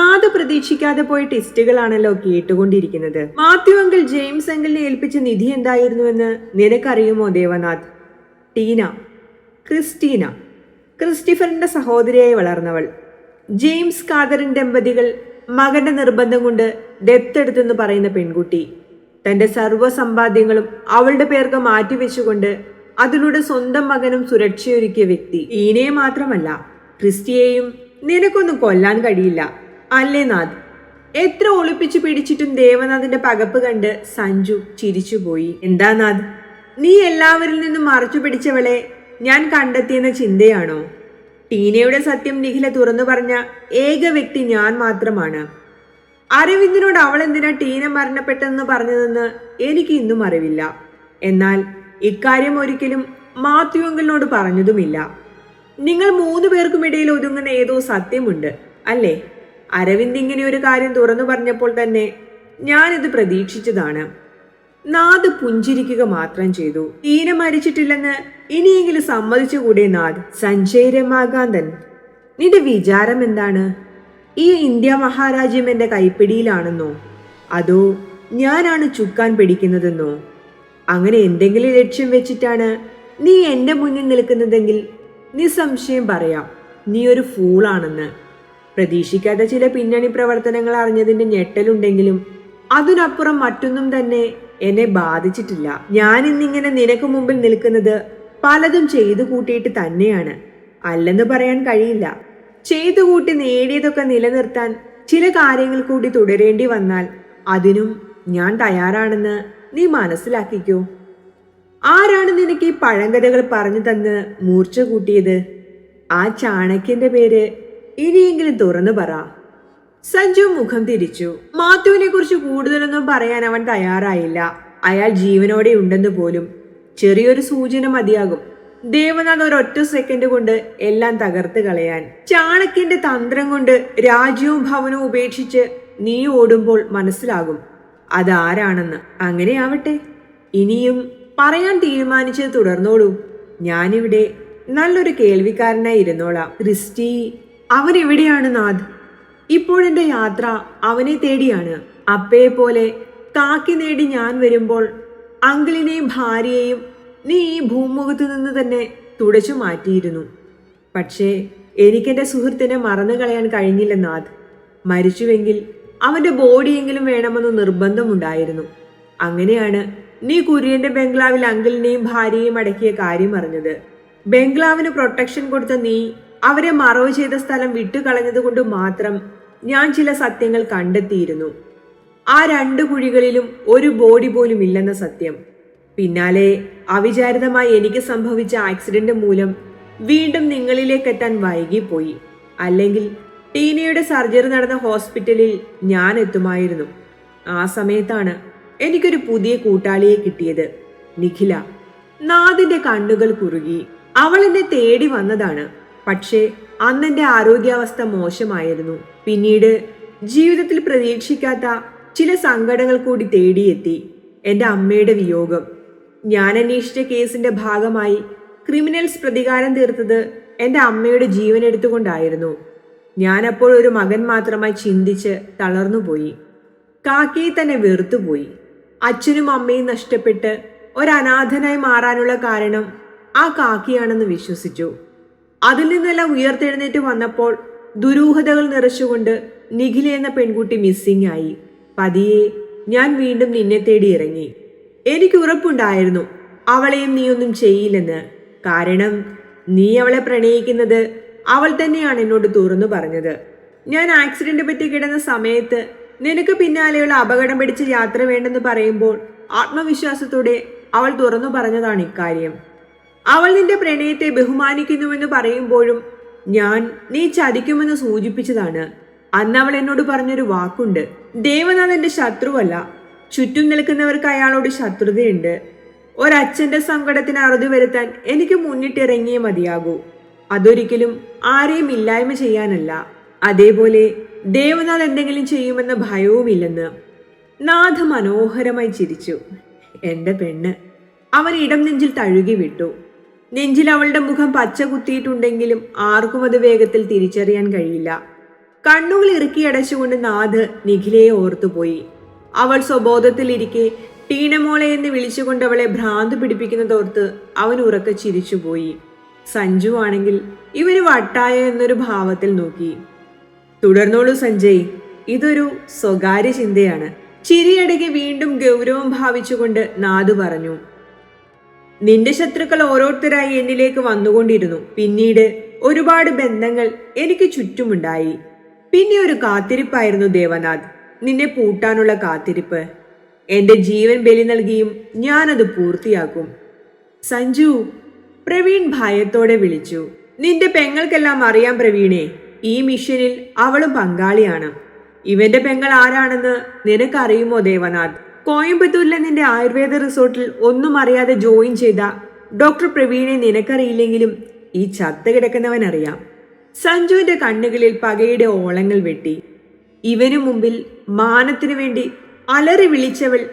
നാദ് പ്രതീക്ഷിക്കാതെ പോയ ടെസ്റ്റുകളാണല്ലോ കേട്ടുകൊണ്ടിരിക്കുന്നത്. മാത്യു അങ്കിൾ ജെയിംസ് അങ്കിളിനെ ഏൽപ്പിച്ച നിധി എന്തായിരുന്നുവെന്ന് നിനക്കറിയുമോ ദേവനാഥ്? ടീന. ക്രിസ്റ്റീന. ക്രിസ്റ്റിഫറിന്റെ സഹോദരിയായി വളർന്നവൾ. ജെയിംസ് കാതറിൻ ദമ്പതികൾ മകന്റെ നിർബന്ധം കൊണ്ട് ദത്തെടുത്തെന്ന് പറയുന്ന പെൺകുട്ടി. തന്റെ സർവ സമ്പാദ്യങ്ങളും അവളുടെ പേർക്ക് മാറ്റിവെച്ചുകൊണ്ട് അതിലൂടെ സ്വന്തം മകനും സുരക്ഷയൊരുക്കിയ വ്യക്തി. ഈനയെ മാത്രമല്ല ക്രിസ്റ്റിയെയും നിനക്കൊന്നും കൊല്ലാൻ കഴിയില്ല. അല്ലേ നാഥ്? എത്ര ഒളിപ്പിച്ചു പിടിച്ചിട്ടും ദേവനാഥിന്റെ പകപ്പ് കണ്ട് സഞ്ജു ചിരിച്ചുപോയി. എന്താ നാഥ്? നീ എല്ലാവരിൽ നിന്നും മറച്ചു പിടിച്ചവളെ ഞാൻ കണ്ടെത്തിയെന്ന ചിന്തയാണോ? ടീനയുടെ സത്യം നിഖില തുറന്നു പറഞ്ഞ ഏക വ്യക്തി ഞാൻ മാത്രമാണ്. അരവിന്ദിനോട് അവൾ എന്തിനാ ടീന മരണപ്പെട്ടെന്ന് പറഞ്ഞതെന്ന് എനിക്ക് ഇന്നും അറിവില്ല. എന്നാൽ ഇക്കാര്യം ഒരിക്കലും മാത്യു അങ്കിളിനോട് പറഞ്ഞതുമില്ല. നിങ്ങൾ മൂന്നു പേർക്കുമിടയിൽ ഒതുങ്ങുന്ന ഏതോ സത്യമുണ്ട് അല്ലേ? അരവിന്ദ് ഇങ്ങനെ ഒരു കാര്യം തുറന്നു പറഞ്ഞപ്പോൾ തന്നെ ഞാനിത് പ്രതീക്ഷിച്ചതാണ്. നാദ് പുഞ്ചിരിക്കുക മാത്രം ചെയ്തു. തീരെ മരിച്ചിട്ടില്ലെന്ന് ഇനിയെങ്കിലും സമ്മതിച്ചുകൂടെ നാദ്? സഞ്ജയ് രമാകാന്തൻ നിന്റെ വിചാരം എന്താണ്? ഈ ഇന്ത്യ മഹാരാജ്യം എന്റെ കൈപ്പിടിയിലാണെന്നോ? അതോ ഞാനാണ് ചുക്കാൻ പിടിക്കുന്നതെന്നോ? അങ്ങനെ എന്തെങ്കിലും ലക്ഷ്യം വെച്ചിട്ടാണ് നീ എന്റെ മുന്നിൽ നിൽക്കുന്നതെങ്കിൽ നിസ്സംശയം പറയാം. നീ ഒരു ഫൂളാണെന്ന് പ്രതീക്ഷിക്കാത്ത ചില പിന്നണി പ്രവർത്തനങ്ങൾ അറിഞ്ഞതിന്റെ ഞെട്ടലുണ്ടെങ്കിലും അതിനപ്പുറം മറ്റൊന്നും തന്നെ എന്നെ ബാധിച്ചിട്ടില്ല. ഞാൻ ഇന്നിങ്ങനെ നിനക്ക് മുമ്പിൽ നിൽക്കുന്നത് പലതും ചെയ്തു കൂട്ടിയിട്ട് തന്നെയാണ്. അല്ലെന്ന് പറയാൻ കഴിയില്ല. ചെയ്തു കൂട്ടി നേടിയതൊക്കെ നിലനിർത്താൻ ചില കാര്യങ്ങൾ കൂടി തുടരേണ്ടി വന്നാൽ അതിനും ഞാൻ തയ്യാറാണെന്ന് നീ മനസ്സിലാക്കിക്കോ. ആരാണ് നിനക്ക് ഈ പഴങ്കഥകൾ പറഞ്ഞു തന്ന് മൂർച്ച കൂട്ടിയത്? ആ ചാണക്യന്റെ പേര് ഇനിയെങ്കിലും തുറന്നു പറ. സഞ്ജു മുഖം തിരിച്ചു. മാത്തുവിനെ കുറിച്ച് കൂടുതലൊന്നും പറയാൻ അവൻ തയ്യാറായില്ല. അയാൾ ജീവനോടെ ഉണ്ടെന്ന് പോലും ചെറിയൊരു സൂചന മതിയാകും. ദേവനാഥ് ഒരൊറ്റ സെക്കൻഡ് കൊണ്ട് എല്ലാം തകർത്ത് കളയാൻ. ചാണക്യന്റെ തന്ത്രം കൊണ്ട് രാജ്യവും ഭവനവും ഉപേക്ഷിച്ച് നീ ഓടുമ്പോൾ മനസ്സിലാകും. അതാരാണെന്ന്. അങ്ങനെ ആവട്ടെ ഇനിയും പറയാൻ തീരുമാനിച്ചത് തുടർന്നോളൂ. ഞാനിവിടെ നല്ലൊരു കേൾവിക്കാരനായി ഇരുന്നോളാം. ക്രിസ്റ്റി അവൻ എവിടെയാണ് നാഥ് ഇപ്പോഴെന്റെ യാത്ര അവനെ തേടിയാണ്. അപ്പയെ പോലെ കാക്കി നേടി ഞാൻ വരുമ്പോൾ അങ്കിളിനെയും ഭാര്യയെയും നീ ഈ ഭൂമുഖത്തു നിന്ന് തന്നെ തുടച്ചു മാറ്റിയിരുന്നു. പക്ഷേ എനിക്കെന്റെ സുഹൃത്തിനെ മറന്നു കളയാൻ കഴിഞ്ഞില്ല നാഥ്. മരിച്ചുവെങ്കിൽ അവന്റെ ബോഡിയെങ്കിലും വേണമെന്ന് നിർബന്ധമുണ്ടായിരുന്നു. അങ്ങനെയാണ് നീ കുര്യന്റെ ബംഗ്ലാവിൽ അങ്കിളിനെയും ഭാര്യയെയും അടക്കിയ കാര്യം അറിഞ്ഞത്. ബംഗ്ലാവിന് പ്രൊട്ടക്ഷൻ കൊടുത്ത നീ അവരെ മറവ് ചെയ്ത സ്ഥലം വിട്ടുകളഞ്ഞത് കൊണ്ട് മാത്രം ഞാൻ ചില സത്യങ്ങൾ കണ്ടെത്തിയിരുന്നു. ആ രണ്ട് കുഴികളിലും ഒരു ബോഡി പോലും ഇല്ലെന്ന സത്യം. പിന്നാലെ അവിചാരിതമായി എനിക്ക് സംഭവിച്ച ആക്സിഡന്റ് മൂലം വീണ്ടും നിങ്ങളിലേക്ക് എത്താൻ വൈകിപ്പോയി. അല്ലെങ്കിൽ ടീനയുടെ സർജറി നടന്ന ഹോസ്പിറ്റലിൽ ഞാൻ എത്തുമായിരുന്നു. ആ സമയത്താണ് എനിക്കൊരു പുതിയ കൂട്ടാളിയെ കിട്ടിയത്. നിഖില. നാദിന്റെ കണ്ണുകൾ കുറുകി. അവൾ എന്നെ തേടി വന്നതാണ്. പക്ഷേ അന്നെന്റെ ആരോഗ്യാവസ്ഥ മോശമായിരുന്നു. പിന്നീട് ജീവിതത്തിൽ പ്രതീക്ഷിക്കാത്ത ചില സങ്കടങ്ങൾ കൂടി തേടിയെത്തി എന്റെ അമ്മയുടെ വിയോഗം. ഞാൻ അന്വേഷിച്ച കേസിന്റെ ഭാഗമായി ക്രിമിനൽസ് പ്രതികാരം തീർത്തത് എന്റെ അമ്മയുടെ ജീവൻ എടുത്തുകൊണ്ടായിരുന്നു. ഞാനപ്പോൾ ഒരു മകൻ മാത്രമായി ചിന്തിച്ച് തളർന്നുപോയി. കാക്കയെ തന്നെ വെറുത്തുപോയി. അച്ഛനും അമ്മയും നഷ്ടപ്പെട്ട് ഒരനാഥനായി മാറാനുള്ള കാരണം ആ കാക്കിയാണെന്ന് വിശ്വസിച്ചു. അതിൽ നിന്നെല്ലാം ഉയർത്തെഴുന്നേറ്റ് വന്നപ്പോൾ ദുരൂഹതകൾ നിറച്ചുകൊണ്ട് നിഖില എന്ന പെൺകുട്ടി മിസ്സിംഗ് ആയി. പതിയെ ഞാൻ വീണ്ടും നിന്നെ തേടി ഇറങ്ങി. എനിക്ക് ഉറപ്പുണ്ടായിരുന്നു അവളെയും നീയൊന്നും ചെയ്യില്ലെന്ന്. കാരണം നീ അവളെ പ്രണയിക്കുന്നത് അവൾ തന്നെയാണ് എന്നോട് തുറന്നു പറഞ്ഞത്. ഞാൻ ആക്സിഡന്റ് പറ്റി കിടന്ന സമയത്ത് നിനക്ക് പിന്നാലെയുള്ള അപകടം പിടിച്ച യാത്ര വേണ്ടെന്ന് പറയുമ്പോൾ ആത്മവിശ്വാസത്തോടെ അവൾ തുറന്നു പറഞ്ഞതാണ് ഇക്കാര്യം. അവൾ നിന്റെ പ്രണയത്തെ ബഹുമാനിക്കുന്നുവെന്ന് പറയുമ്പോഴും ഞാൻ നീ ചതിക്കുമെന്ന് സൂചിപ്പിച്ചതാണ്. അന്ന് അവൾ എന്നോട് പറഞ്ഞൊരു വാക്കുണ്ട്. ദേവനാഥ് എന്റെ ശത്രുവല്ല. ചുറ്റും നിൽക്കുന്നവർക്ക് അയാളോട് ശത്രുതയുണ്ട്. ഒരച്ഛന്റെ സങ്കടത്തിന് അറുതി വരുത്താൻ എനിക്ക് മുന്നിട്ടിറങ്ങിയേ മതിയാകൂ. അതൊരിക്കലും ആരെയും ഇല്ലായ്മ ചെയ്യാനല്ല. അതേപോലെ ദേവനാഥ് എന്തെങ്കിലും ചെയ്യുമെന്ന ഭയവുമില്ലെന്ന് നാഥ മനോഹരമായി ചിരിച്ചു. എന്റെ പെണ്ണ് അവൻ ഇടം നെഞ്ചിൽ തഴുകി വിട്ടു. നെഞ്ചിൽ അവളുടെ മുഖം പച്ച കുത്തിയിട്ടുണ്ടെങ്കിലും ആർക്കും അത് വേഗത്തിൽ തിരിച്ചറിയാൻ കഴിയില്ല. കണ്ണുകൾ ഇറുക്കിയടച്ചുകൊണ്ട് നാഥ് നിഖിലയെ ഓർത്തുപോയി അവൾ സ്വബോധത്തിലിരിക്കെ ടീനമോളെ എന്ന് വിളിച്ചുകൊണ്ട് അവളെ ഭ്രാന്ത് പിടിപ്പിക്കുന്നതോർത്ത് അവൻ ഉറക്കെ ചിരിച്ചുപോയി സഞ്ജു ആണെങ്കിൽ ഇവന് വട്ടായ എന്നൊരു ഭാവത്തിൽ നോക്കി. തുടർന്നോളൂ സഞ്ജയ്. ഇതൊരു സ്വകാര്യ ചിന്തയാണ്. ചിരിയടകെ വീണ്ടും ഗൗരവം ഭാവിച്ചുകൊണ്ട് നാദു പറഞ്ഞു. നിന്റെ ശത്രുക്കൾ ഓരോരുത്തരായി എന്നിലേക്ക് വന്നുകൊണ്ടിരുന്നു. പിന്നീട് ഒരുപാട് ബന്ധങ്ങൾ എനിക്ക് ചുറ്റുമുണ്ടായി. പിന്നെ ഒരു കാത്തിരിപ്പായിരുന്നു ദേവനാഥ്. നിന്നെ പൂട്ടാനുള്ള കാത്തിരിപ്പ്. എന്റെ ജീവൻ ബലി നൽകിയും ഞാനത് പൂർത്തിയാക്കും. സഞ്ജു പ്രവീൺ ഭയത്തോടെ വിളിച്ചു. നിന്റെ പെങ്ങൾക്കെല്ലാം അറിയാം പ്രവീണേ ഈ മിഷനിൽ അവളും പങ്കാളിയാണ്. ഇവന്റെ പെങ്ങൾ ആരാണെന്ന് നിനക്കറിയുമോ ദേവനാഥ്? കോയമ്പത്തൂരിലെ നിന്റെ ആയുർവേദ റിസോർട്ടിൽ ഒന്നും അറിയാതെ ജോയിൻ ചെയ്ത ഡോക്ടർ പ്രവീണെ നിനക്കറിയില്ലെങ്കിലും ഈ ചത്ത കിടക്കുന്നവൻ അറിയാം. സഞ്ജുവിന്റെ കണ്ണുകളിൽ പകയുടെ ഓളങ്ങൾ വെട്ടി. ഇവനു മുമ്പിൽ മാനത്തിനു വേണ്ടി അലറി വിളിച്ചവൾ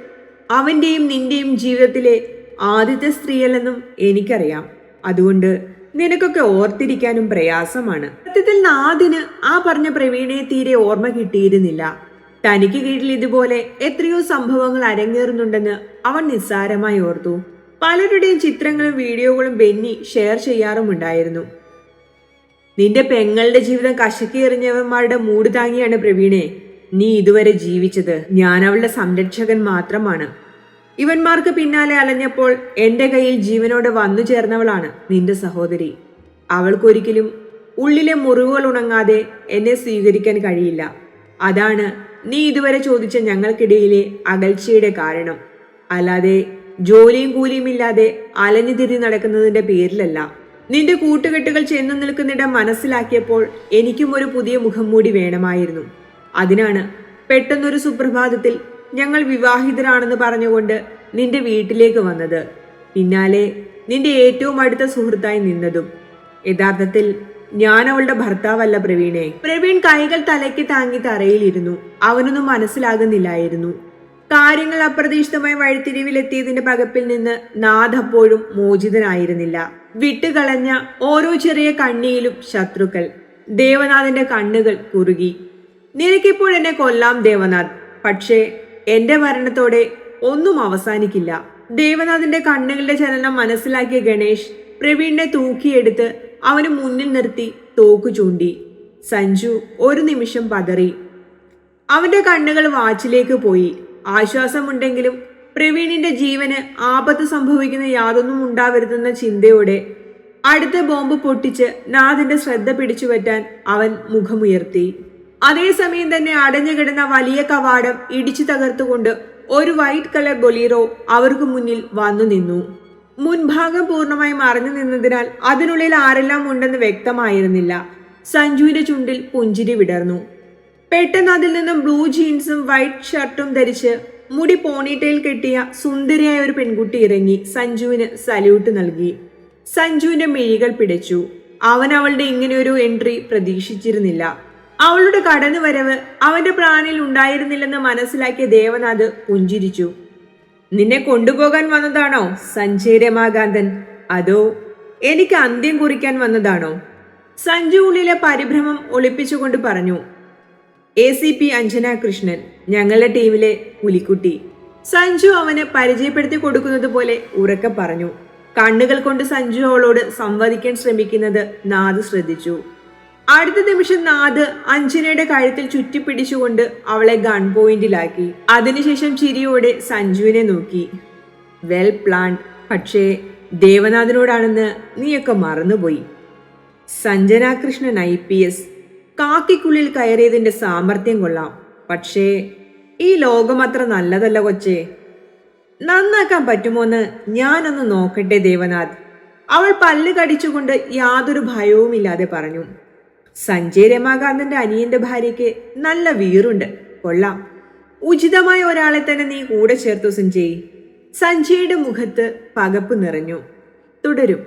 അവന്റെയും നിന്റെയും ജീവിതത്തിലെ ആദ്യത്തെ സ്ത്രീയല്ലെന്നും എനിക്കറിയാം. അതുകൊണ്ട് നിനക്കൊക്കെ ഓർത്തിരിക്കാനും പ്രയാസമാണ്. സത്യത്തിൽ നാദിന് ആ പറഞ്ഞ പ്രവീണയെ തീരെ ഓർമ്മ കിട്ടിയിരുന്നില്ല. തനിക്ക് കീഴിൽ ഇതുപോലെ എത്രയോ സംഭവങ്ങൾ അരങ്ങേറുന്നുണ്ടെന്ന് അവൻ നിസ്സാരമായി ഓർത്തു. പലരുടെയും ചിത്രങ്ങളും വീഡിയോകളും ബെന്നി ഷെയർ ചെയ്യാറുമുണ്ടായിരുന്നു. നിന്റെ പെങ്ങളുടെ ജീവിതം കശക്കി എറിഞ്ഞവന്മാരുടെ മൂട് താങ്ങിയാണ് പ്രവീണെ. നീ ഇതുവരെ ജീവിച്ചത് ഞാൻ അവളുടെ സംരക്ഷകൻ മാത്രമാണ്. ഇവന്മാർക്ക് പിന്നാലെ അലഞ്ഞപ്പോൾ എന്റെ കയ്യിൽ ജീവനോടെ വന്നു ചേർന്നവളാണ് നിന്റെ സഹോദരി. അവൾക്കൊരിക്കലും ഉള്ളിലെ മുറിവുകൾ ഉണങ്ങാതെ എന്നെ സ്വീകരിക്കാൻ കഴിയില്ല. അതാണ് നീ ഇതുവരെ ചോദിച്ച ഞങ്ങൾക്കിടയിലെ അകൽച്ചയുടെ കാരണം. അല്ലാതെ ജോലിയും കൂലിയും ഇല്ലാതെ അലഞ്ഞു തിരി നടക്കുന്നതിന്റെ പേരിലല്ല. നിന്റെ കൂട്ടുകെട്ടുകൾ ചെന്നു നിൽക്കുന്നിടം മനസ്സിലാക്കിയപ്പോൾ എനിക്കും ഒരു പുതിയ മുഖം മൂടി വേണമായിരുന്നു. അതിനാണ് പെട്ടെന്നൊരു സുപ്രഭാതത്തിൽ ഞങ്ങൾ വിവാഹിതരാണെന്ന് പറഞ്ഞുകൊണ്ട് നിന്റെ വീട്ടിലേക്ക് വന്നത്. പിന്നാലെ നിന്റെ ഏറ്റവും അടുത്ത സുഹൃത്തായി നിന്നതും. യഥാർത്ഥത്തിൽ ഞാൻ അവളുടെ ഭർത്താവല്ല പ്രവീണെ. പ്രവീൺ കൈകൾ തലയ്ക്ക് താങ്ങി തറയിലിരുന്നു. അവനൊന്നും മനസ്സിലാകുന്നില്ലായിരുന്നു. കാര്യങ്ങൾ അപ്രതീക്ഷിതമായി വഴിത്തിരിവിലെത്തിയതിന്റെ പകപ്പിൽ നിന്ന് നാഥ് അപ്പോഴും മോചിതനായിരുന്നില്ല. വിട്ടുകളഞ്ഞ ഓരോ ചെറിയ കണ്ണിയിലും ശത്രുക്കൾ. ദേവനാഥിന്റെ കണ്ണുകൾ കുറുകി. നിനക്കിപ്പോൾ എന്നെ കൊല്ലാം ദേവനാഥ്. പക്ഷേ എന്റെ മരണത്തോടെ ഒന്നും അവസാനിക്കില്ല. ദേവനാഥിന്റെ കണ്ണുകളുടെ ചലനം മനസ്സിലാക്കിയ ഗണേഷ് പ്രവീണിനെ തൂക്കിയെടുത്ത് അവന് മുന്നിൽ നിർത്തി തോക്കു ചൂണ്ടി. സഞ്ജു ഒരു നിമിഷം പതറി. അവന്റെ കണ്ണുകൾ വാച്ചിലേക്ക് പോയി. ആശ്വാസമുണ്ടെങ്കിലും പ്രവീണിന്റെ ജീവന് ആപത്ത് സംഭവിക്കുന്ന യാതൊന്നും ഉണ്ടാവരുതെന്ന ചിന്തയോടെ അടുത്ത ബോംബ് പൊട്ടിച്ച് നാഥിന്റെ ശ്രദ്ധ പിടിച്ചുപറ്റാൻ അവൻ മുഖമുയർത്തി. അതേസമയം തന്നെ അടഞ്ഞു കിടന്ന വലിയ കവാടം ഇടിച്ചു തകർത്തുകൊണ്ട് ഒരു വൈറ്റ് കളർ ബൊലീറോ അവർക്ക് മുന്നിൽ വന്നു നിന്നു. മുൻഭാഗം പൂർണമായി മറഞ്ഞു നിന്നതിനാൽ അതിനുള്ളിൽ ആരെല്ലാം ഉണ്ടെന്ന് വ്യക്തമായിരുന്നില്ല. സഞ്ജുവിന്റെ ചുണ്ടിൽ പുഞ്ചിരി വിടർന്നു. പെട്ടെന്ന് അതിൽ നിന്നും ബ്ലൂ ജീൻസും വൈറ്റ് ഷർട്ടും ധരിച്ച് മുടി പോണിട്ടയിൽ കെട്ടിയ സുന്ദരിയായ ഒരു പെൺകുട്ടി ഇറങ്ങി സഞ്ജുവിന് സല്യൂട്ട് നൽകി. സഞ്ജുവിന്റെ മിഴികൾ പിടിച്ചു. അവൻ അവളുടെ ഇങ്ങനെയൊരു എൻട്രി പ്രതീക്ഷിച്ചിരുന്നില്ല. അവളുടെ കടന്നുവരവ് അവന്റെ പ്രാണിൽ ഉണ്ടായിരുന്നില്ലെന്ന് മനസ്സിലാക്കിയ ദേവനാഥ് പുഞ്ചിരിച്ചു. നിന്നെ കൊണ്ടുപോകാൻ വന്നതാണോ സഞ്ജയ് രമാകാന്തൻ അതോ എനിക്ക് അന്ത്യം കുറിക്കാൻ വന്നതാണോ? സഞ്ജു ഉള്ളിലെ പരിഭ്രമം ഒളിപ്പിച്ചുകൊണ്ട് പറഞ്ഞു A C P Anjana Krishnan ഞങ്ങളുടെ ടീമിലെ പുലിക്കുട്ടി. സഞ്ജു അവന് പരിചയപ്പെടുത്തി കൊടുക്കുന്നത് പോലെ ഉറക്കെ പറഞ്ഞു. കണ്ണുകൾ കൊണ്ട് സഞ്ജു അവളോട് സംവദിക്കാൻ ശ്രമിക്കുന്നത് നാദ് ശ്രദ്ധിച്ചു. അടുത്ത നിമിഷം നാദ് അഞ്ജനയുടെ കഴുത്തിൽ ചുറ്റിപ്പിടിച്ചുകൊണ്ട് അവളെ ഗൺ പോയിന്റിലാക്കി അതിനുശേഷം ചിരിയോടെ സഞ്ജുവിനെ നോക്കി. വെൽ പ്ലാൻ പക്ഷേ ദേവനാഥിനോടാണെന്ന് നീയൊക്കെ മറന്നുപോയി. Sanjana Krishnan I P S കാക്കിക്കുള്ളിൽ കയറിയതിന്റെ സാമർഥ്യം കൊള്ളാം. പക്ഷേ ഈ ലോകം അത്ര നല്ലതല്ല കൊച്ചേ. നന്നാക്കാൻ പറ്റുമോന്ന് ഞാനൊന്ന് നോക്കട്ടെ ദേവനാഥ്. അവൾ പല്ല് കടിച്ചുകൊണ്ട് യാതൊരു ഭയവുമില്ലാതെ പറഞ്ഞു. സഞ്ജയ് രമാകാന്തന്റെ അനിയന്റെ ഭാര്യയ്ക്ക് നല്ല വീറുണ്ട്. കൊള്ളാം. ഉചിതമായ ഒരാളെ തന്നെ നീ കൂടെ ചേർത്തു സഞ്ജയ്? സഞ്ജയുടെ മുഖത്ത് പകപ്പ് നിറഞ്ഞു. തുടരും.